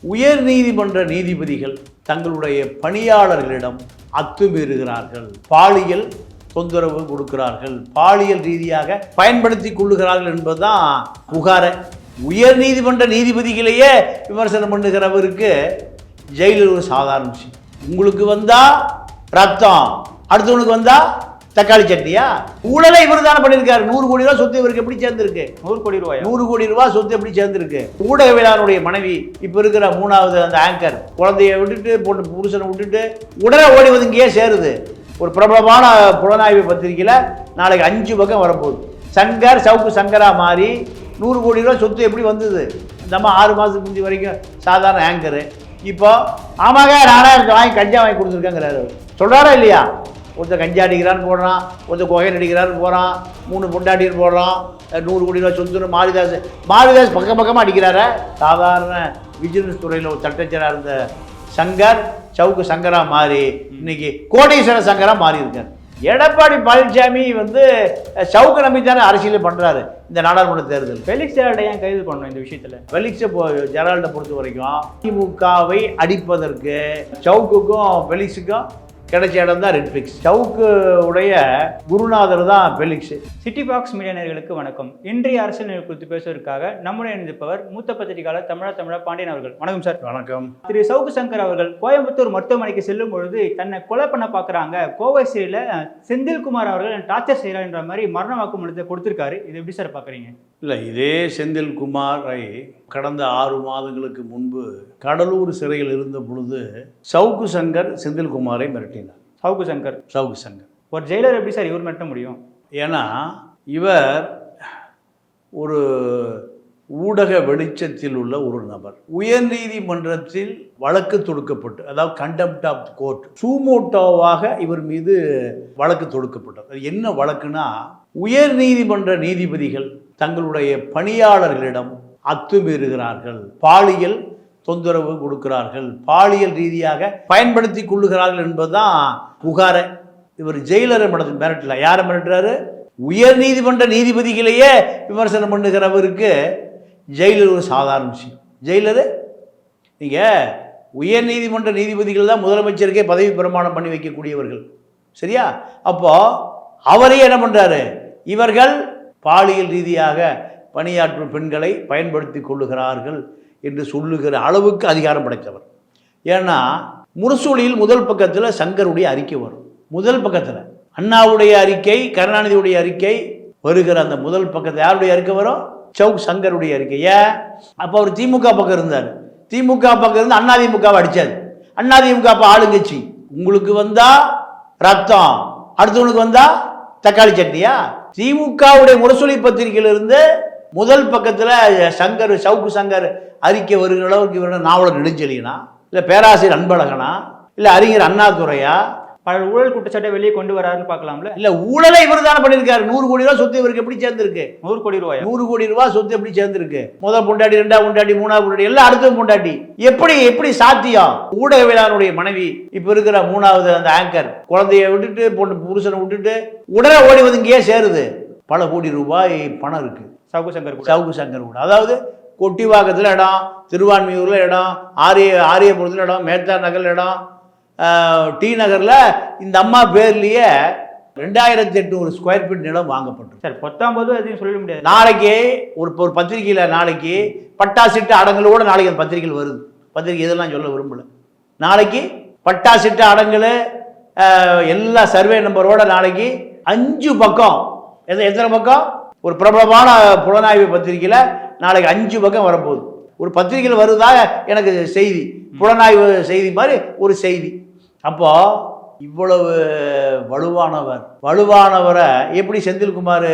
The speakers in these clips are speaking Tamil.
உயர் நீதிமன்ற நீதிபதிகள் தங்களுடைய பணியாளர்களிடம் அத்துமீறுகிறார்கள். பாலியல் தொந்தரவு கொடுக்கிறார்கள். பாலியல் ரீதியாக பயன்படுத்தி கொள்ளுகிறார்கள் என்பதுதான் புகாரை. உயர் நீதிமன்ற நீதிபதிகளையே விமர்சனம் பண்ணுகிறவருக்கு ஜெயிலில் ஒரு சாதாரண விஷயம். உங்களுக்கு வந்தா ரத்தம். அடுத்தவனுக்கு வந்தா தக்காளி சட்னியா? ஊழலை இவர் தானே பண்ணியிருக்காரு. நூறு கோடி ரூபாய் சொத்து இவருக்கு எப்படி சேர்ந்திருக்கு? நூறு கோடி ரூபாயா? நூறு கோடி ரூபாய் சொத்து எப்படி சேர்ந்திருக்கு? ஊடகவியலாளருடைய மனைவி இப்ப இருக்கிற மூணாவது அந்த ஆங்கர் குழந்தைய விட்டுட்டு பொண்ணு புருஷனை விட்டுட்டு உடனே ஓடி வந்து இங்கேயே சேருது. ஒரு பிரபலமான புலனாய்வு பத்திரிகையில நாளைக்கு அஞ்சு பக்கம் வரப்போகுது. சங்கர் சவுக்கு சங்கரா மாறி நூறு கோடி ரூபாய் சொத்து எப்படி வந்தது? இந்த அம்மா ஆறு மாதத்துக்கு முந்தி வரைக்கும் சாதாரண ஆங்கரு இப்போ ஆமாங்க நாலாயிரத்து வாங்கி கஞ்சா வாங்கி கொடுத்துருக்கேங்கிறாரு சொல்றாரா இல்லையா? ஒருத்தர் கஞ்சா அடிக்கிறான்னு போடுறான் ஒருத்தர் கொகைன் அடிக்கிறான்னு போகிறான் மூணு பொண்டாட்டின்னு போடுறான் நூறு கோடி ரூபா சொத்துன்னு மாரிதாஸ் மாரிதாஸ் பக்கம் பக்கமாக அடிக்கிறார. சாதாரண விஜிலன்ஸ் துறையில் ஒரு தட்டச்சராக இருந்த சங்கர் சவுக்கு சங்கரா மாறி இன்னைக்கு கோடீஸ்வர சங்கரா மாறி இருக்கார். எடப்பாடி பழனிசாமி வந்து சவுக்கு நம்பி தானே அரசியல் பண்ணுறாரு இந்த நாடாளுமன்ற தேர்தல். ஃபெலிக்ஸ் ஜெரால்டை ஏன் கைது பண்ணணும் இந்த விஷயத்துல? ஃபெலிக்ஸை பொ ஜெரால்டை பொறுத்த வரைக்கும் திமுகவை அடிப்பதற்கு சவுக்குக்கும் ஃபெலிக்ஸுக்கும் கிடைச்ச இடம் தான் ரெட்ஃபிக்ஸ் சவுக்கு உடைய குருநாதர் தான் ஃபெலிக்ஸ் சிட்டி பாக்ஸ் மீடியா நேயர்களுக்கு வணக்கம். இன்றைய அரசியல் நிலை குறித்து பேசுவதற்காக நம்முடைய இணைந்திருப்பவர் மூத்த பத்திரிகையாளர் தமிழா தமிழா பாண்டியன் அவர்கள். வணக்கம் சார். வணக்கம். திரு சவுக்கு சங்கர் அவர்கள் கோயம்புத்தூர் மருத்துவமனைக்கு செல்லும் பொழுது தன்னை கொலை பண்ண பார்க்குறாங்க. கோவை சிறையில் செந்தில்குமார் அவர்கள் டார்ச்சர் செய்கிறார் என்ற மாதிரி மரண வாக்குமூலத்தை கொடுத்திருக்காரு. இது எப்படி சார் பார்க்குறீங்க? இல்லை இதே செந்தில்குமாரை கடந்த ஆறு மாதங்களுக்கு முன்பு கடலூர் சிறையில் இருந்த பொழுது சவுக்கு சங்கர் செந்தில்குமாரை மிரட்டினார். சவுக்கு சங்கர் சவுக்கு சங்கர் ஒரு ஜெயிலர் எப்படி சார் இவர் மிரட்ட முடியும்? ஏன்னா இவர் ஒரு ஊடக வெளிச்சத்தில் உள்ள ஒரு நபர். உயர்நீதிமன்றத்தில் வழக்கு தொடுக்கப்பட்டு அதாவது கண்டெம்ட் ஆஃப் கோர்ட் சூமோட்டோவாக இவர் மீது வழக்கு தொடுக்கப்பட்டது. அது என்ன வழக்குனா உயர்நீதிமன்ற நீதிபதிகள் தங்களுடைய பணியாளர்களிடம் அத்துமீறுகிறார்கள். பாலியல் தொந்தரவு கொடுக்கிறார்கள். பாலியல் ரீதியாக பயன்படுத்தி கொள்ளுகிறார்கள் என்பதுதான் புகாரை. இவர் ஜெயிலரை மிரட்டு மிரட்டல. யாரை மிரட்டுறாரு? உயர் நீதிமன்ற நீதிபதிகளையே விமர்சனம் பண்ணுகிறவருக்கு ஜெயிலர் ஒரு சாதாரண விஷயம். ஜெயிலரு? நீங்கள் உயர் நீதிமன்ற நீதிபதிகள் தான் முதலமைச்சருக்கே பதவி பிரமாணம் பண்ணி வைக்கக்கூடியவர்கள். சரியா? அப்போது அவரே என்ன பண்ணுறாரு இவர்கள் பாலியல் ரீதியாக பணியாற்றும் பெண்களை பயன்படுத்தி கொள்ளுகிறார்கள். என்று சொல்லுகிற அளவுக்கு அதிகாரம் படைத்தவர். ஏன்னா முரசொலியில் முதல் பக்கத்தில் சங்கருடைய அறிக்கை வரும். முதல் பக்கத்தில். அண்ணாவுடைய அறிக்கை கருணாநிதியுடைய அறிக்கை வருகிற அந்த முதல் பக்கத்தில் யாருடைய அறிக்கை வரும்? சவுக் சங்கருடைய அறிக்கை. ஏன்? அப்போ அவர் திமுக பக்கம் இருந்தார். திமுக பக்கம் இருந்து அண்ணா திமுகவை அடித்தார் அண்ணா திமுக அப்போ ஆளுங்கட்சி. உங்களுக்கு வந்தா ரத்தம். அடுத்தவனுக்கு வந்தா தக்காளி சட்னியா? திமுகவுடைய முரசொலி பத்திரிகையிலிருந்து முதல் பக்கத்தில் சங்கர் சவுக்கு சங்கர் அறிக்கை வருகிற அளவுக்கு இவரோட நாவலர் நெடுஞ்செலியனா இல்லை பேராசிரியர் அன்பழகனா? இல்லை அறிஞர் அண்ணாதுரையா? பல ஊழல் குற்றச்சாட்டை வெளியே கொண்டு வராருன்னு பார்க்கலாம்ல? இல்லை ஊழலை இவர் தானே பண்ணியிருக்காரு. நூறு கோடி ரூபா சொத்து இவருக்கு எப்படி சேர்ந்திருக்கு? நூறு கோடி ரூபாயா? நூறு கோடி ரூபாய் சொத்து எப்படி சேர்ந்திருக்கு? முதல் பொண்டாட்டி ரெண்டாவது பொண்டாட்டி மூணாவது பொண்டாட்டி எல்லாம் அடுத்த பொண்டாட்டி. எப்படி எப்படி சாத்தியம்? ஊடகவியலாளருடைய மனைவி இப்ப இருக்கிற மூணாவது அந்த ஆங்கர் குழந்தைய விட்டுட்டு பொண்ணு புருஷனை விட்டுட்டு உடனே ஓடி வந்து இங்கேயே சேருது. பல கோடி ரூபாய் பணம் இருக்கு. சவுக்கு சங்கர் சவுக்கு சங்கர் கூட. அதாவது கொட்டிவாக்கத்தில் இடம் திருவான்மியூரில் இடம் ஆரிய ஆரியபுரத்தில் இடம் மேத்தா நகரில் இடம். டி நகரில் இந்த அம்மா பேர்லேயே ரெண்டாயிரத்தி எட்நூறு ஸ்கொயர் ஃபீட் நிலம் வாங்கப்பட்டிருக்கு. சார் பத்தொன்பது அதையும் சொல்ல முடியாது. நாளைக்கு ஒரு ஒரு பத்திரிகையில் நாளைக்கு பட்டாசிட்டு அடங்களோட நாளைக்கு அந்த பத்திரிகையில் வருது. பத்திரிகை இதெல்லாம் சொல்ல விரும்பல. நாளைக்கு பட்டாசிட்டு அடங்கல் எல்லா சர்வே நம்பரோட நாளைக்கு அஞ்சு பக்கம் எது எத்தனை பக்கம்? ஒரு பிரபலமான புலனாய்வு பத்திரிகையில் நாளைக்கு அஞ்சு பக்கம் வரப்போகுது. ஒரு பத்திரிகையில் வருதா எனக்கு செய்தி. புலனாய்வு செய்தி மாதிரி ஒரு செய்தி. அப்போ இவ்வளவு வலுவானவர் வலுவானவரை எப்படி செந்தில்குமார்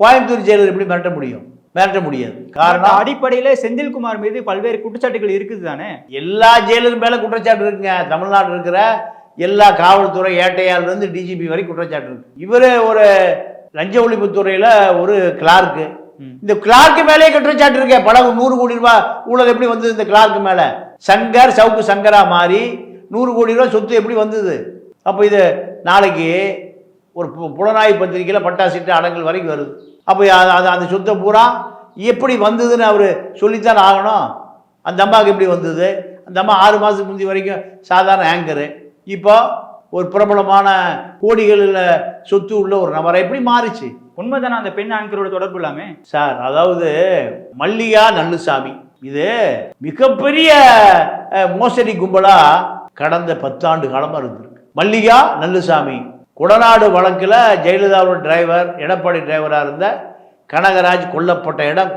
கோயம்புத்தூர் ஜெயிலர் எப்படி மிரட்ட முடியும்? மிரட்ட முடியாது. காரணம்? அடிப்படையில செந்தில்குமார் மீது பல்வேறு குற்றச்சாட்டுகள் இருக்குது தானே? எல்லா ஜெயிலரும் மேலே குற்றச்சாட்டு இருக்குங்க. தமிழ்நாடு இருக்கிற எல்லா காவல்துறை ஏட்டையார்லேருந்து டிஜிபி வரை குற்றச்சாட்டு இருக்கு. இவர் ஒரு லஞ்ச ஒழிப்புத்துறையில் ஒரு கிளார்க்கு. இந்த கிளார்க்கு மேலேயே குற்றச்சாட்டு இருக்கே. பல நூறு கோடி ரூபாய் ஊழல் எப்படி வந்தது இந்த கிளார்க்கு மேலே? சங்கர் சவுக்கு சங்கரா மாறி நூறு கோடி ரூபாய் சொத்து எப்படி வந்தது? அப்போ இது நாளைக்கு ஒரு பு- புலனாய்வு பத்திரிக்கையில் பட்டாசிட்டு அடங்கல் வரைக்கும் வருது. அப்போ அது அது- அந்த சொத்தை பூரா எப்படி வந்ததுன்னு அவர் சொல்லித்தான் ஆகணும். அந்த அம்மாவுக்கு எப்படி வந்தது? அந்த அம்மா ஆறு மாதத்துக்கு முந்தி வரைக்கும் சாதாரண ஆங்கரு இப்போ ஒரு பிரபலமான கோடிகளில் சொத்து உள்ள ஒரு நபரை. எப்படி மாறிச்சு? உண்மைதானே அந்த பெண் ஆங்கரோட தொடர்பு இல்லாமே? சார் அதாவது மல்லிகா நல்லுசாமி இது மிகப்பெரிய மோசடி கும்பலா கடந்த பத்தாண்டு காலமாக இருந்திருக்கு. மல்லிகா நல்லுசாமி கொடநாடு வழக்கில் ஜெயலலிதாவோட டிரைவர் எடப்பாடி டிரைவராக இருந்த கனகராஜ் கொல்லப்பட்ட இடம்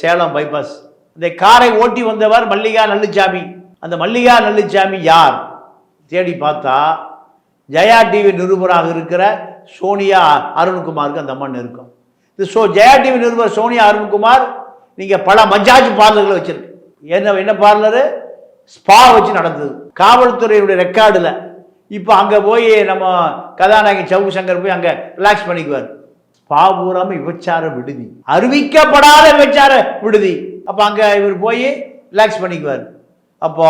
சேலம் பைபாஸ் இந்த காரை ஓட்டி வந்தவர் மல்லிகா நல்லுசாமி அந்த மல்லிகா நல்லுசாமி யார்? தேடி பார்த்தா ஜெயா டிவி நிருபராக இருக்கிற சோனியா அருண்குமாருக்கு அந்த அம்மா இருக்கும் இது ஸோ ஜெயா டிவி நிருபர் சோனியா அருண்குமார் நீங்கள் பல மஜாஜ் பார்லர்களை வச்சிருக்கு. என்ன என்ன பார்லரு? ஸ்பா வச்சு நடந்தது. காவல்துறையினுடைய ரெக்கார்டில். இப்போ அங்கே போய் நம்ம கதாநாயகி சவுக்கு சங்கர் போய் அங்கே ரிலாக்ஸ் பண்ணிக்குவார். ஸ்பா பூராம விபச்சார விடுதி. அறிவிக்கப்படாத விபச்சார விடுதி. அப்போ அங்கே இவர் போய் ரிலாக்ஸ் பண்ணிக்குவார். அப்போ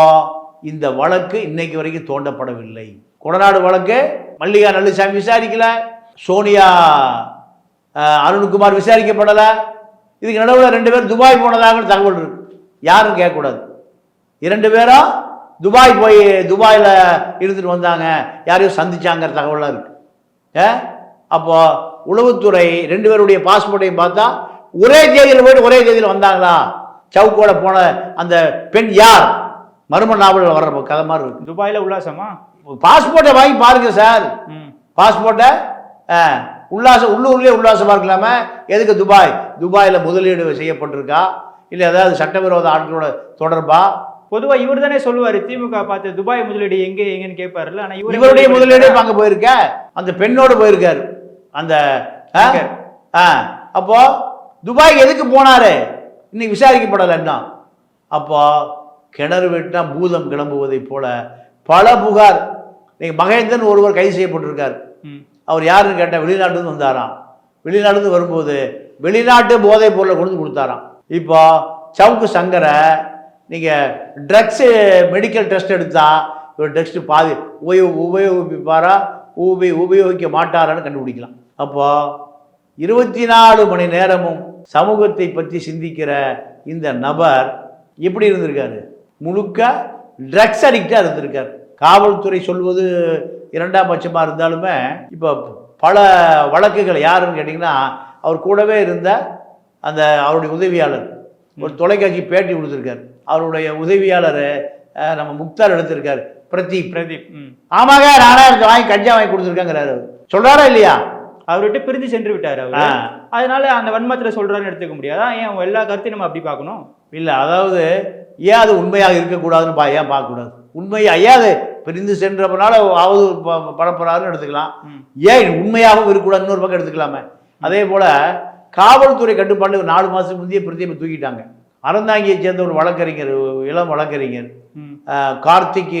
இந்த வழக்கு இன்னைக்கு வரைக்கும் தோண்டப்படவில்லை. கொடநாடு வழக்கு மல்லிகா நல்லுசாமி விசாரிக்கல சோனியா அருண்குமார் விசாரிக்கப்படல. இதுக்கு நடுவில் ரெண்டு பேர் துபாய் போனதாக தகவல் இருக்கு. யாரும் கேட்கக்கூடாது. இரண்டு பேரும் துபாய் போய் துபாயில் இருந்துட்டு வந்தாங்க. யாரையும் சந்திச்சாங்கிற தகவலாக இருக்கு. ஏ? அப்போ உளவுத்துறை ரெண்டு பேருடைய பாஸ்போர்ட்டையும் பார்த்தா ஒரே தேதியில் போயிட்டு ஒரே தேதியில் வந்தாங்களா? சவுக்கோட போன அந்த பெண் யார்? மர்ம நாவலில் வர்ற கதை மாதிரி இருக்கு. துபாயில உல்லாசமா? பாஸ்போர்ட்டை வாங்கி பாருங்க சார். பாஸ்போர்ட்டை உல்லாசம் உள்ளூர்லேயே உல்லாசமாக இருக்கலாமா. எதுக்கு துபாய்? துபாயில் முதலீடு செய்யப்பட்டிருக்கா? இல்லை ஏதாவது சட்டவிரோத ஆட்களோட தொடர்பா? பொதுவா இவர் தானே சொல்லுவாரு திமுக பார்த்து துபாய் முதலீடு எங்க எங்கன்னு கேட்பாருல்ல ஆனா இவரு இவருடைய முதலீடே அங்க போயிருக்க? அந்த பெண்ணோடு போயிருக்காரு. அந்த ஆ? அப்போ துபாய்க்கு எதுக்கு போனாரு? இன்னைக்கு விசாரிக்கப்படலை என்ன? அப்போ கிணறு வெட்டினா பூதம் கிளம்புவதைப் போல பல புகார் இன்னைக்கு மகேந்திரன் ஒருவர் கைது செய்யப்பட்டிருக்கார். அவர் யாருன்னு கேட்டால் வெளிநாட்டுலேருந்து வந்தாராம். வெளிநாட்டுலேருந்து வரும்போது வெளிநாட்டு போதைப் பொருளை கொண்டு கொடுத்தாராம். இப்போ சவுக்கு சங்கரை நீங்கள் ட்ரக்ஸு மெடிக்கல் டெஸ்ட் எடுத்தா இவர் டெஸ்ட் பாதி உபயோ உபயோகிப்பாரா? உபயோ உபயோகிக்க மாட்டாரான்னு கண்டுபிடிக்கலாம். அப்போ இருபத்தி நாலு மணி நேரமும் சமூகத்தை பற்றி சிந்திக்கிற இந்த நபர் எப்படி இருந்திருக்காரு? முழுக்க ட்ரக்ஸ் அடிக்டாக இருந்திருக்கார். காவல்துறை சொல்வது இரண்டாம் பட்சமாக இருந்தாலுமே இப்போ பல வழக்குகள் யாருன்னு கேட்டிங்கன்னா அவர் கூடவே இருந்த அந்த அவருடைய உதவியாளர் ஒரு தொலைக்காட்சி பேட்டி கொடுத்துருக்காரு. அவருடைய உதவியாளர் நம்ம முக்தார் எடுத்திருக்காரு பிரதீப். பிரதீப். ஆமாங்க நாலாயிரத்து வாங்கி கஞ்சா வாங்கி கொடுத்துருக்காங்கிறாரு அவர். சொல்றாரா இல்லையா? அவர் விட்டு பிரிஞ்சு சென்று விட்டாரு அவர். அதனால அந்த வன்மத்துல சொல்றாருன்னு எடுத்துக்க முடியாதா. ஏன் எல்லா கருத்தையும் நம்ம அப்படி பார்க்கணும்? இல்லை அதாவது ஏன் அது உண்மையாக இருக்கக்கூடாதுன்னு பா ஏன் பார்க்கக்கூடாது? உண்மை ஐயா அது பிரிந்து சென்றப்பனால அவது பரப்புறாருன்னு எடுத்துக்கலாம். ஏன் உண்மையாகவும் இருக்கக்கூடாது இன்னொரு பக்கம் எடுத்துக்கலாமே. அதே போல் காவல்துறை கட்டுப்பாடு நாலு மாதத்துக்கு முந்தைய பிரதீபை தூக்கிட்டாங்க. அறந்தாங்கியை சேர்ந்த ஒரு வழக்கறிஞர் இளம் வழக்கறிஞர் கார்த்திக்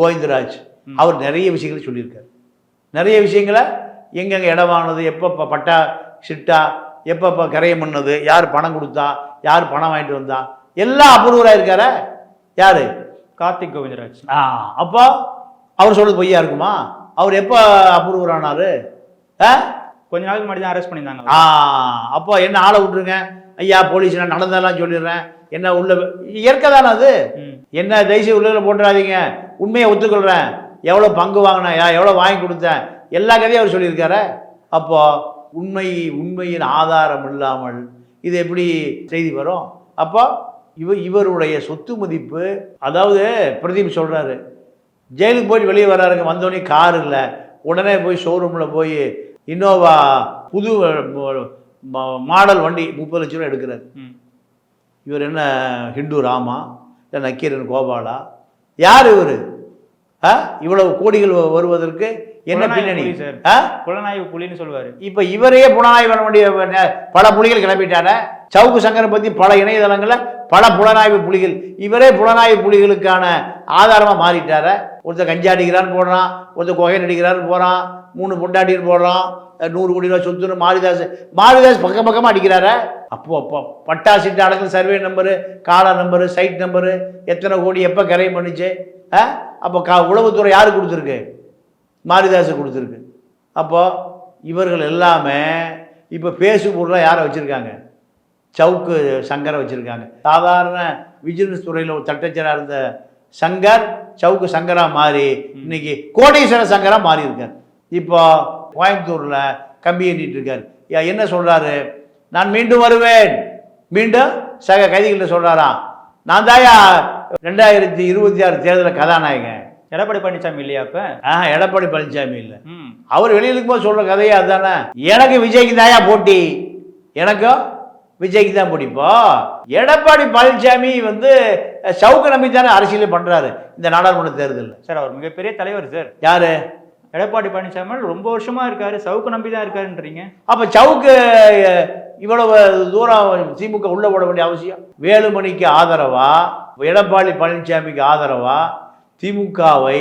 கோவிந்தராஜ். அவர் நிறைய விஷயங்களை சொல்லியிருக்காரு. நிறைய விஷயங்களை எங்கெங்கே இடமானது எப்போ பட்டா சிட்டா எப்போ கரையம் பண்ணது யார் பணம் கொடுத்தா யார் பணம் வாங்கிட்டு வந்தா எல்லாம் அப்ரூவராக இருக்கார. யார்? கார்த்திக் கோவிந்தராஜ். ஆ அப்போ அவர் சொல்றது பொய்யா இருக்குமா? அவர் எப்போ அப்ரூவர் ஆனார்? ஆ? கொஞ்ச நாளுக்கு முன்னாடி தான் அரெஸ்ட் பண்ணியிருந்தாங்க ஆ அப்போ என்ன ஆளை விட்டுருங்க? ஐயா போலீஸ் நான் நடந்ததெல்லாம் சொல்லிடுறேன். என்ன உள்ள இயற்கை தானே அது. என்ன தயவுசெய்து உள்ள போட்டுறாதீங்க. உண்மையை ஒத்துக்கொள்கிறேன் எவ்வளோ பங்கு வாங்கினேன் எவ்வளோ வாங்கி கொடுத்தேன். எல்லா கதையும் அவர் சொல்லியிருக்காரு. அப்போ உண்மை உண்மையின் ஆதாரம் இல்லாமல் இது எப்படி செய்தி வரும்? அப்போ இவ இவருடைய சொத்து மதிப்பு அதாவது பிரதீப் சொல்கிறாரு ஜெயிலுக்கு போய் வெளியே வராருங்க வந்தோடனே கார் இல்லை. உடனே போய் ஷோரூமில் போய் இன்னோவா புது ம- மாடல் வண்டி முப்பது லட்ச ரூபா எடுக்கிறார். இவர் என்ன ஹிந்து ராமா இல்லை நக்கீரன் கோபாலா? யார் இவர்? இவ்வளவு கோடிகள் வருவதற்கு என்ன பின்னணி? புலனாய்வு புலின்னு சொல்லுவாரு. இப்போ இவரையே புலனாய்வு பண்ண வேண்டிய பல புலிகள் கிளப்பிட்டார சவுக்கு சங்கரை பற்றி பல இணையதளங்களில் பல புலனாய்வு புலிகள். இவரே புலனாய்வு புலிகளுக்கான ஆதாரமாக மாறிட்டார. ஒருத்தர் கஞ்சா அடிக்கிறான்னு போடுறான் ஒருத்தர் கொகை அடிக்கிறான்னு போகிறான் மூணு பொண்டாட்டின்னு போடுறான் நூறு கோடி ரூபா சொத்துன்னு மாரிதாஸ் மாரிதாஸ் பக்கம் பக்கமாக அடிக்கிறாரு. அப்போ அப்போ பட்டா சீட்டு அடக்கல் சர்வே நம்பரு கால நம்பரு சைட் நம்பரு எத்தனை கோடி எப்போ கரையம் பண்ணுச்சு? அப்போ கா உளவுத்துறை யாருக்கு கொடுத்துருக்கு? மாரிதாஸு கொடுத்துருக்கு. அப்போ இவர்கள் எல்லாமே இப்போ பேசுபொருளாக யாரை வச்சுருக்காங்க? சவுக்கு சங்கரை வச்சுருக்காங்க. சாதாரண விஜிலன்ஸ் துறையில் ஒரு தட்டச்சராக இருந்த சங்கர் சவுக்கு சங்கரா மாறி இன்னைக்கு கோடீஸ்வர சங்கரா மாறி இருக்கார். இப்போ கோயம்புத்தூரில் கம்பி எண்ணிட்டு இருக்கார். என்ன சொல்றாரு? நான் மீண்டும் வருவேன். மீண்டும் சக கைதிகள்கிட்ட சொல்றாராம். நான் தாயா? ரெண்டாயிரத்தி இருபத்தி ஆறு தேர்தலில் கதாநாயகன். எடப்பாடி பழனிசாமி இல்லையா அப்ப? ஆ எடப்பாடி பழனிசாமி இல்லை. அவர் வெளியில இருக்கும்போது சொல்ற கதையே அதுதானே எனக்கு விஜய்க்கு தாயா போட்டி? எனக்கும் விஜய்க்கு தான் பிடிப்போ எடப்பாடி பழனிசாமி வந்து சவுக்கு நம்பி தானே அரசியலே பண்றாரு இந்த நாடாளுமன்ற தேர்தலில். சார் அவர் மிகப்பெரிய தலைவர் சார். யாரு? எடப்பாடி பழனிசாமி ரொம்ப வருஷமா இருக்காரு சவுக்கு நம்பி தான் இருக்காருன்றீங்க. அப்ப சவுக்கு இவ்வளவு தூரம் திமுக உள்ள போட வேண்டிய அவசியம்? வேலுமணிக்கு ஆதரவா? எடப்பாடி பழனிசாமிக்கு ஆதரவா? திமுகவை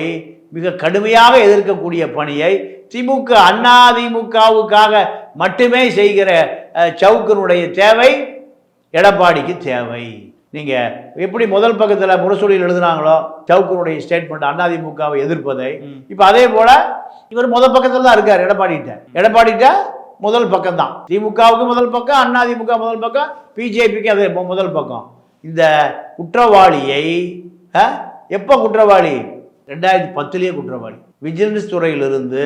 மிக கடுமையாக எதிர்க்கக்கூடிய பணியை திமுக அண்ணா திமுகவுக்காக மட்டுமே செய்கிற சவுக்கினுடைய தேவை எடப்பாடிக்கு தேவை. நீங்க எப்படி முதல் பக்கத்துல முரசொலியில் எழுதுனாங்களோ சவுக்கினுடைய ஸ்டேட்மெண்ட் அதிமுகவை எதிர்ப்பதை. இப்ப அதே போல இவர் முதல் பக்கத்துல தான் இருக்கார் எடப்பாடிட்ட. எடப்பாடிட்ட முதல் பக்கம் தான். திமுகவுக்கு முதல் பக்கம் அண்ணா திமுக முதல் பக்கம் பிஜேபிக்கு அதே முதல் பக்கம். இந்த குற்றவாளியை எப்போ குற்றவாளி? ரெண்டாயிரத்தி பத்துலேயே குற்றவாளி. விஜிலன்ஸ் துறையிலிருந்து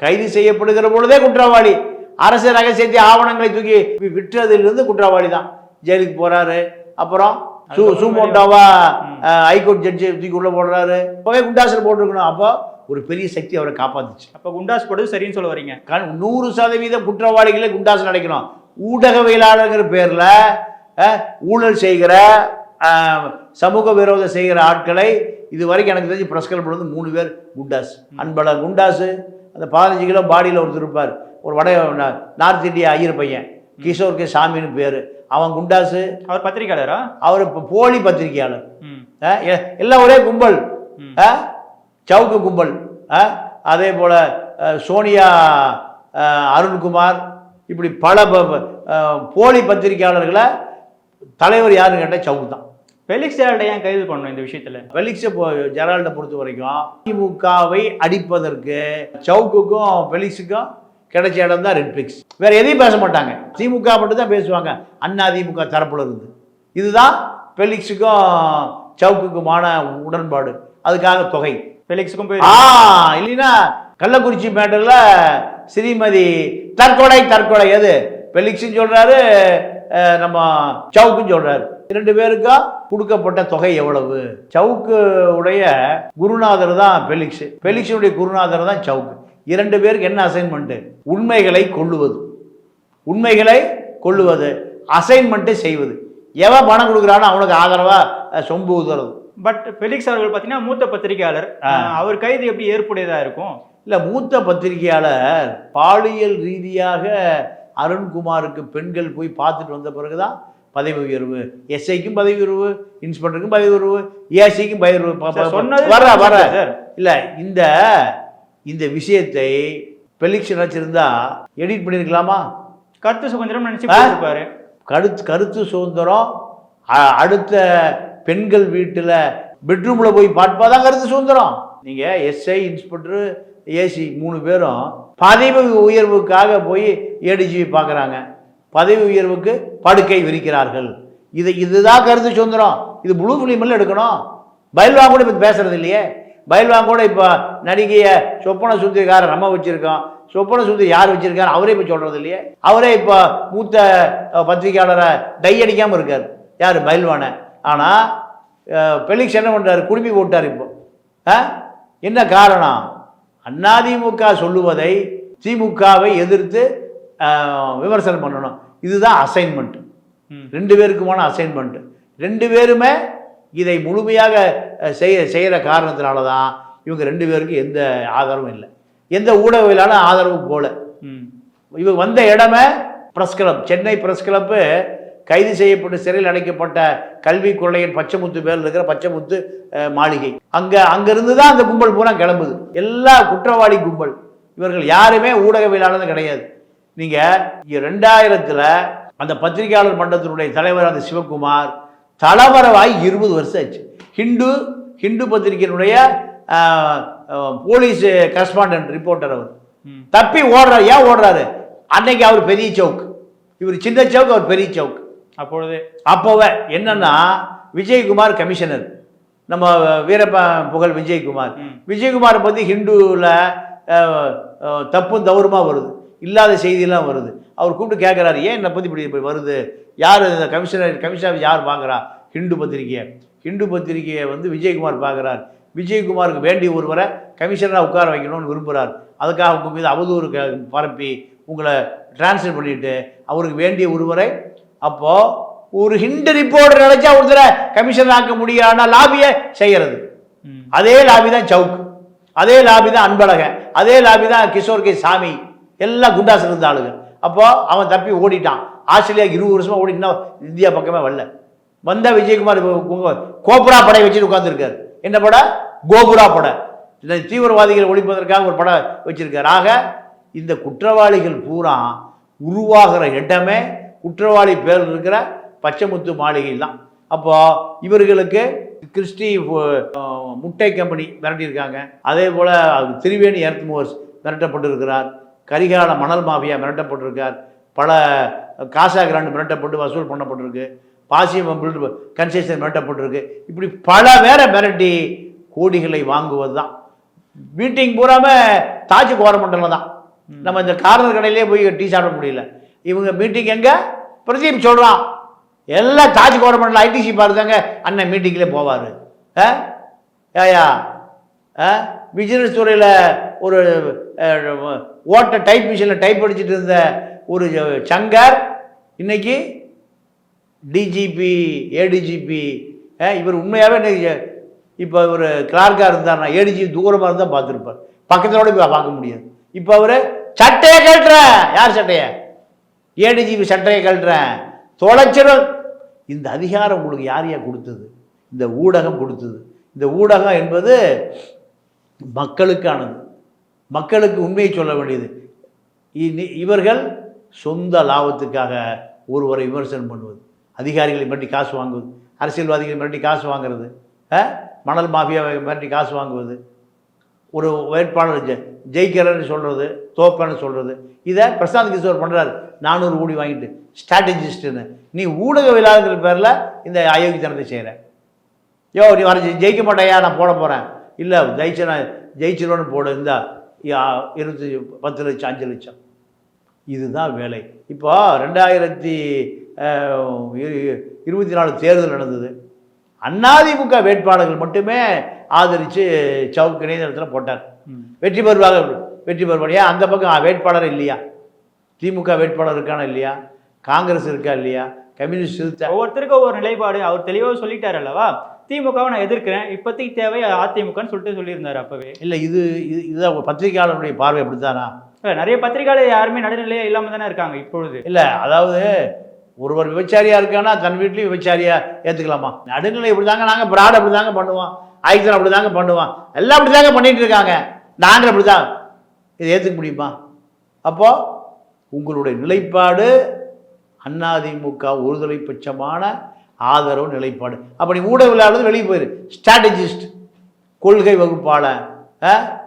கைது செய்யப்படுகிற பொழுதே குற்றவாளி. அரசு ரகசியத்தை ஆவணங்களை தூக்கி விற்றதிலிருந்து குற்றவாளி தான். ஜெயிலுக்கு போறாரு. அப்புறம் சு சுமோட்டோவா ஹைகோர்ட் ஜட்ஜி தூக்கி உள்ள போடுறாரு. இப்போவே குண்டாசல் போட்டிருக்கணும். அப்போ ஒரு பெரிய சக்தி அவரை காப்பாத்துச்சு. அப்ப குண்டாஸ் போடுறது சரின்னு சொல்ல வரீங்க. நூறு சதவீதம் குற்றவாளிகளே குண்டாசல் அடைக்கணும். ஊடகவியலாளர்கிற பேர்ல ஊழல் செய்கிற சமூக விரோதம் செய்கிற ஆட்களை இது வரைக்கும் எனக்கு தெரிஞ்சு பிரஸ்கல் வந்து மூணு பேர் குண்டாஸ். அன்பழ குண்டாஸு. அந்த பதினஞ்சு கிலோ பாடியில் ஒருத்தர் இருப்பார். ஒரு வட நார்த் இந்தியா ஐயர் பையன். கிஷோர் கே சாமின்னு பேர். அவன் குண்டாஸு. அவர் பத்திரிக்கையாளரா? அவர் இப்போ போலி பத்திரிகையாளர் எல்லாம் ஒரே கும்பல். சவுக்கு கும்பல். அதே போல் சோனியா அருண்குமார். இப்படி பல போலி பத்திரிகையாளர்களை தலைவர் யாருன்னு கேட்டால் சவுக்கு தான். பெலிக்ஸ் ஜெயலலிதா ஏன் கைது பண்ணணும் இந்த விஷயத்துல? பெலிக்ஸை பொ ஜெரால்டை பொறுத்த வரைக்கும் திமுகவை அடிப்பதற்கு சவுக்குக்கும் பெலிக்ஸுக்கும் கிடைச்ச இடம் தான் ரெட் பிக்ஸ் வேற எதையும் பேச மாட்டாங்க. திமுக மட்டும் தான் பேசுவாங்க. அண்ணா திமுக தரப்புல இருந்து. இதுதான் பெலிக்ஸுக்கும் சவுக்குக்குமான உடன்பாடு. அதுக்காக தொகை. பெலிக்ஸுக்கும் போய் ஆ இல்லைன்னா கள்ளக்குறிச்சி மேட்டர்ல ஸ்ரீமதி தற்கொலை தற்கொலை. எது? பெலிக்ஸும் சொல்றாரு அஹ், நம்ம சவுக்கும் சொல்றாரு. இரண்டு பேருக்கும் கொடுக்கப்பட்ட தொகை எவ்வளவு? சவுக்கு உடைய குருநாதர் தான் பெலிக்ஸ். பெலிக்ஸுடைய குருநாதர் தான் சவுக்கு. இரண்டு பேருக்கு என்ன அசைன்மெண்ட் உண்மைகளை கொள்ளுவது. உண்மைகளை கொள்ளுவது. அசைன்மெண்ட்டை செய்வது. எவன் பணம் கொடுக்குறானோ அவனுக்கு ஆதரவா அஹ், சொம்பு ஊதுறது. பட் பெலிக்ஸ் அவர்கள் பாத்தீங்கன்னா மூத்த பத்திரிகையாளர். அவர் கைது எப்படி ஏற்புடையதா இருக்கும்? இல்லை மூத்த பத்திரிகையாளர் பாலியல் ரீதியாக அருண்குமாருக்கு பெண்கள் போய் பார்த்துட்டு வந்த பிறகுதான் பதவி உயர்வு எஸ்ஐக்கும் பதவி உயர்வு இன்ஸ்பெக்டருக்கும் பதவி உயர்வு ஏசிக்கும் பதவி உயர்வு. வர வர இல்லை இந்த இந்த விஷயத்தை பெலிக்ஸ் நினச்சிருந்தா எடிட் பண்ணியிருக்கலாமா கருத்து சுதந்திரம் நினைச்சு ஆ? போயிருப்பாரு. கருத்து கருத்து சுதந்திரம். அடுத்த பெண்கள் வீட்டில் பெட்ரூமில் போய் பார்ப்பதான் கருத்து சுதந்திரம். நீங்கள் எஸ்ஐ இன்ஸ்பெக்டர் ஏசி மூணு பேரும் பதவி உயர்வுக்காக போய் ஏடிஜிபி பார்க்குறாங்க பதவி உயர்வுக்கு படுக்கை விரிக்கிறார்கள். இது இதுதான் கருத்து சுதந்திரம். இது ப்ளூ ஃபிலிமில் எடுக்கணும். பயில்வாங்க கூட இப்போ பேசுறது இல்லையே பயில்வாங்க கூட இப்போ நடிகையை சொப்பன சுந்தரிக்காரர் நம்ம வச்சுருக்கோம். சொப்பன சுந்தரி யார் வச்சிருக்காரு அவரே இப்போ சொல்கிறது இல்லையே அவரே இப்போ மூத்த பத்திரிகையாளரை பத்திரிக்கையாளரை டை அடிக்காமல் இருக்கார். யார்? பயில்வானை ஆனால் பெலிக்ஸ் என்ன பண்ணுறாரு குடும்பி போட்டார் இப்போ. ஆ? என்ன காரணம்? அதிமுக சொல்லுவதை திமுகவை எதிர்த்து விமர்சனம் பண்ணணும். இதுதான் அசைன்மெண்ட் ம். ரெண்டு பேருக்குமான அசைன்மெண்ட் ரெண்டு பேருமே இதை முழுமையாக செய்ய செய்கிற காரணத்தினால தான் இவங்க ரெண்டு பேருக்கும் எந்த ஆதரவும் இல்லை. எந்த ஊடகவியலான ஆதரவு போல. இவங்க வந்த இடமே press club Chennai press club கைது செய்யப்பட்டு சிறையில் அடைக்கப்பட்ட கல்வி கொள்ளையன் பச்சைமுத்து பேரில் இருக்கிற பச்சைமுத்து மாளிகை. அங்கே அங்கிருந்து தான் அந்த கும்பல் பூரா கிளம்புது. எல்லா குற்றவாளி கும்பல். இவர்கள் யாருமே ஊடகவியலாளர் கிடையாது. நீங்கள் ரெண்டாயிரத்தில் அந்த பத்திரிகையாளர் மன்றத்தினுடைய தலைவர் அந்த சிவகுமார் தலைவரவாய் இருபது வருஷம் ஆச்சு. ஹிந்து ஹிந்து பத்திரிகையினுடைய போலீஸ் கரஸ்பாண்டன்ட் ரிப்போர்ட்டர் அவர். தப்பி ஓடுறாரு ஏன் ஓடுறாரு? அன்னைக்கு அவர் பெரிய சவுக் இவர் சின்ன சவுக் அவர் பெரிய சவுக் அப்பொழுது. அப்போவே என்னன்னா விஜயகுமார் கமிஷனர் நம்ம வீரப்ப புகழ் விஜயகுமார். விஜயகுமாரை பற்றி ஹிந்துவில் தப்பும் தவறுமா வருது. இல்லாத செய்தியெல்லாம் வருது. அவர் கூப்பிட்டு கேட்குறாரு ஏன் என்னை பற்றி இப்படி இப்படி வருது? யார் இந்த கமிஷனர் கமிஷனர் யார் பார்க்குறா ஹிந்து பத்திரிகையை. ஹிந்து பத்திரிகையை வந்து விஜயகுமார் பார்க்குறார். விஜயகுமாருக்கு வேண்டிய ஒருவரை கமிஷனராக உட்கார வைக்கணும்னு விரும்புகிறார் அதுக்காக உங்கள் மீது அவதூறு பரப்பி உங்களை டிரான்ஸ்ஃபர் பண்ணிட்டு அவருக்கு வேண்டிய ஒருவரை அப்போது ஒரு ஹிண்டு ரிப்போர்ட்டர் நினைச்சா ஒருத்தரை கமிஷனர் ஆக்க முடியாதுன்னா லாபியை செய்கிறது. அதே லாபி தான் சவுக். அதே லாபி தான் அன்பழகன். அதே லாபி தான் கிஷோர் கே சாமி. எல்லாம் குண்டாஸ் இருந்த ஆளுங்க. அப்போ அவன் தப்பி ஓடிட்டான். ஆஸ்திரேலியா இருபது வருஷமா ஓடிட்டுனா இந்தியா பக்கமே வரல. வந்த விஜயகுமார் கோபுரா படை வச்சுட்டு உட்காந்துருக்காரு என்ன படம் கோபுரா படம் இந்த தீவிரவாதிகளை ஒழிப்பதற்காக ஒரு படம் வச்சிருக்காரு. ஆக இந்த குற்றவாளிகள் பூரா உருவாகிற இடமே குற்றவாளி பேர் இருக்கிற பச்சைமுத்து மாளிகை தான். அப்போ இவர்களுக்கு கிறிஸ்டி முட்டை கம்பெனி மிரட்டியிருக்காங்க அதே போல் திரிவேணி எர்த் மூவர்ஸ் மிரட்டப்பட்டிருக்கிறார் கரிகால மணல் மாஃபியா மிரட்டப்பட்டிருக்கார். பல காசா கிராண்டு மிரட்டப்பட்டு வசூல் பண்ணப்பட்டிருக்கு. பாசியம் கன்செஷன் மிரட்டப்பட்டிருக்கு. இப்படி பல பேரை மிரட்டி கோடிகளை வாங்குவது தான் மீட்டிங் பூராம தாஜ் கோரமண்டலம் தான். நம்ம இந்த கார்னர் கடையிலே போய் டீ சாப்பிட முடியல. இவங்க மீட்டிங் எங்க? பிரதீப் சொல்றான். எல்லாம் தாஜ் கவர்மெண்ட்ல ஐடிசி பாருதாங்க. அண்ணன் மீட்டிங்லேயே போவார். ஏயா பிசினஸ் துறையில் ஒரு ஓட்ட டைப் மிஷினில் டைப் அடிச்சிட்டு இருந்த ஒரு சங்கர் இன்னைக்கு டிஜிபி ஏடிஜிபி இவர் உண்மையாகவே இன்னைக்கு இப்போ ஒரு கிளார்க்காக இருந்தார்னா ஏடிஜிபி தூரமாக இருந்தால் பார்த்துருப்பார். பக்கத்தோட போய் பார்க்க முடியாது. இப்போ அவர் சட்டையை கழட்டுறேன். யார் சட்டையை? ஏடிஜிபி சட்டையை கழட்டுறேன். தொலைச்சிடும் இந்த அதிகாரம் உங்களுக்கு யார் யார் கொடுத்தது? இந்த ஊடகம் கொடுத்தது. இந்த ஊடகம் என்பது மக்களுக்கானது. மக்களுக்கு உண்மையை சொல்ல வேண்டியது. இனி- இவர்கள் சொந்த லாபத்துக்காக ஒருவரை விமர்சனம் பண்ணுவது அதிகாரிகளை மிரட்டி காசு வாங்குவது அரசியல்வாதிகளை மிரட்டி காசு வாங்குறது மணல் மாஃபியாவை மிரட்டி காசு வாங்குவது ஒரு வேட்பாளர் ஜெ ஜெயிக்கிறன்னு சொல்கிறது தோப்பன்னு சொல்கிறது இதை பிரசாந்த் கிஷோர் பண்ணுறாரு நானூறு கோடி வாங்கிட்டு ஸ்ட்ராட்டஜிஸ்ட்டுன்னு. நீ ஊடகவியலாளர்கள் பேரில் இந்த அயோக்கியத்தனத்தை செய்கிற யோ நீ வர ஜெயிக்க மாட்டேயா? நான் போட போகிறேன் இல்லை ஜெயிச்சு நான் ஜெயிச்சிருவேன்னு போடு இந்தா. இருபத்தி பத்து லட்சம் அஞ்சு லட்சம். இதுதான் வேலை. இப்போ ரெண்டாயிரத்தி இருபத்தி நாலு தேர்தல் நடந்தது. அதிமுக வேட்பாளர்கள் மட்டுமே ஆதரித்து சவுக்கு இணையதளத்தில் போட்டார். வெற்றி பெறுவாங்க வெற்றி பெறுவாங்க அந்த பக்கம் வேட்பாளர் இல்லையா? திமுக வேட்பாளர் இருக்கானா இல்லையா? காங்கிரஸ் இருக்கா இல்லையா? கம்யூனிஸ்ட் ஒவ்வொருத்தருக்கும் ஒவ்வொரு நிலைப்பாடு. அவர் தெளிவாக சொல்லிட்டார் அல்லவா? திமுகவை நான் எதிர்க்கிறேன். இப்போதைக்கு தேவை அதிமுகன்னு சொல்லிட்டு சொல்லியிருந்தாரு அப்பவே. இல்லை இது இது இதுதான் பத்திரிகையாளருடைய பார்வை அப்படித்தானா? இல்ல, நிறைய பத்திரிகையாளர் யாருமே நடுநிலையா இல்லாம தானே இருக்காங்க இப்பொழுது. இல்லை அதாவது ஒருவர் விபச்சாரியா இருக்கானா தன் வீட்லேயும் விபச்சாரியா ஏற்றுக்கலாமா நடுநிலை இப்படி தாங்க நாங்கள் பிராட் அப்படி தாங்க பண்ணுவோம். ஆயுதம் அப்படி தாங்க பண்ணுவோம். எல்லாம் அப்படி தாங்க பண்ணிட்டு இருக்காங்க. நாங்கள் அப்படி தான் இதை ஏற்றுக்க முடியுமா? அப்போ உங்களுடைய நிலைப்பாடு அதிமுக ஒருதலை பட்சமான ஆதரவு நிலைப்பாடு. அப்போ நீ ஊடகவியலாளர் வெளியே போயிரு. ஸ்ட்ராட்டஜிஸ்ட் கொள்கை வகுப்பாளர்?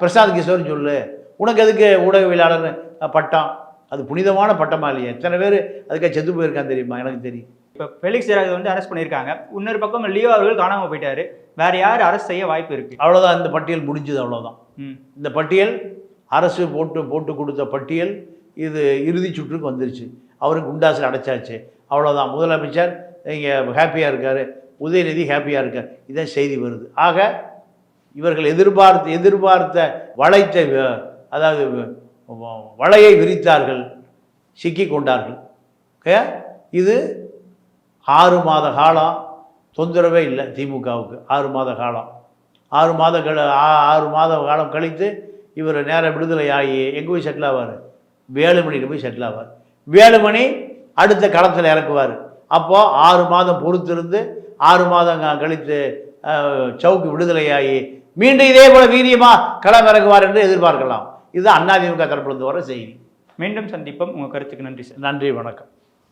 பிரசாந்த் கிஷோர் சொல்லு. உனக்கு எதுக்கு ஊடகவியலாளர் பட்டம். அது புனிதமான பட்டமா இல்லையா? எத்தனை பேர் அதுக்காக செத்து போயிருக்கான் தெரியுமா? எனக்கு தெரியும். இப்போ ஃபெலிக்ஸ் ஜெராக் வந்து அரெஸ்ட் பண்ணியிருக்காங்க. இன்னொரு பக்கம் லியோ அவர்கள் காணாம போயிட்டாரு. வேற யார் அரெஸ்ட் செய்ய வாய்ப்பு இருக்கு. அவ்வளோதான் இந்த பட்டியல் முடிஞ்சது அவ்வளோதான். இந்த பட்டியல் அரசு போட்டு போட்டு கொடுத்த பட்டியல் இது இறுதி சுற்றுக்கு வந்துருச்சு. அவருக்கு குண்டாசில் அடைச்சாச்சு. அவ்வளோதான் முதலமைச்சர் இங்கே ஹாப்பியாக இருக்கார். உதயநிதி ஹாப்பியாக இருக்கார். இதான் செய்தி வருது. ஆக இவர்கள் எதிர்பார்த்த எதிர்பார்த்த வளைத்த வ- அதாவது வ- வலையை விரித்தார்கள். சிக்கி கொண்டார்கள். ஓகே? இது ஆறு மாத காலம் தொந்தரவே இல்லை திமுகவுக்கு. ஆறு மாத காலம் ஆறு மாத கழ ஆ- ஆறு மாத காலம் கழித்து இவர் நேராக விடுதலை ஆகி எங்கே போய் செட்டில் ஆவார்? வேலுமணியில் போய் செட்டில் ஆவார். வேலுமணி அடுத்த களத்தில் இறக்குவார். அப்போது ஆறு மாதம் பொறுத்திருந்து ஆறு மாதம் கழித்து சவுக்கு விடுதலையாகி மீண்டும் இதே போல வீரியமாக களம் இறங்குவார் என்று எதிர்பார்க்கலாம். இதுதான் அதிமுக தரப்பிலிருந்து வர செய்தி. மீண்டும் சந்திப்போம். உங்க கருத்துக்கு நன்றி சார். நன்றி வணக்கம்.